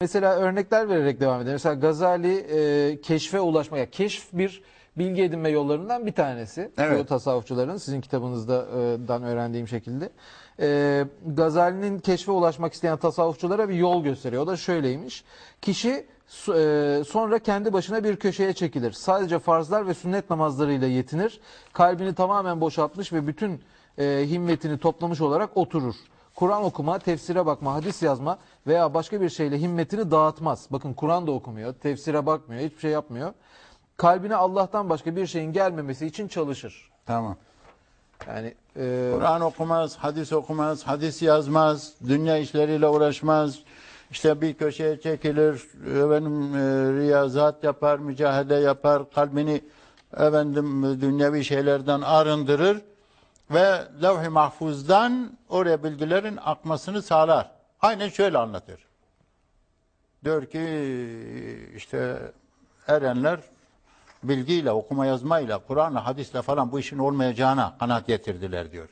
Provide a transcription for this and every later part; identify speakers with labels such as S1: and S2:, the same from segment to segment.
S1: Mesela örnekler vererek devam edelim. Mesela Gazali e, keşfe ulaşma, ya keşf bir bilgi edinme yollarından bir tanesi.
S2: Evet.
S1: Bu tasavvufçuların sizin kitabınızdan öğrendiğim şekilde. E, Gazali'nin keşfe ulaşmak isteyen tasavvufçulara bir yol gösteriyor. O da şöyleymiş. Kişi e, sonra kendi başına bir köşeye çekilir. Sadece farzlar ve sünnet namazlarıyla yetinir. Kalbini tamamen boşaltmış ve bütün e, himmetini toplamış olarak oturur. Kur'an okuma, tefsire bakma, hadis yazma veya başka bir şeyle himmetini dağıtmaz. Bakın Kur'an da okumuyor, tefsire bakmıyor, hiçbir şey yapmıyor. Kalbine Allah'tan başka bir şeyin gelmemesi için çalışır.
S2: Tamam.
S1: Yani e,
S2: Kur'an okumaz, hadis okumaz, hadis yazmaz, dünya işleriyle uğraşmaz. İşte bir köşeye çekilir, efendim e, riyazat yapar, mücahede yapar, kalbini efendim dünyevi şeylerden arındırır ve levh-i mahfuzdan oraya bilgilerin akmasını sağlar. Aynen şöyle anlatır. Diyor ki işte erenler bilgiyle, okuma yazmayla, Kur'an'la, hadisle falan bu işin olmayacağına kanaat getirdiler diyor.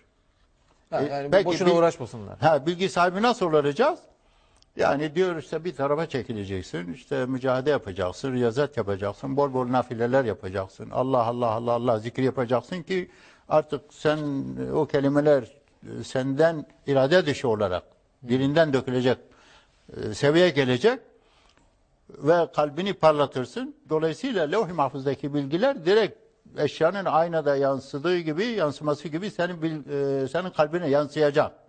S1: ha,
S2: E,
S1: yani
S2: belki
S1: boşuna
S2: bil-
S1: uğraşmasınlar.
S2: Ha, bilgi sahibi nasıl olacağız? Yani diyor işte bir tarafa çekileceksin, işte mücadele yapacaksın, riyazet yapacaksın, bol bol nafileler yapacaksın. Allah Allah Allah Allah zikir yapacaksın ki artık sen o kelimeler e, senden irade dışı olarak dilinden dökülecek, e, seviyeye gelecek ve kalbini parlatırsın. Dolayısıyla levh-i mahfuzdaki bilgiler direkt eşyanın aynada yansıdığı gibi, yansıması gibi senin e, senin kalbine yansıyacak.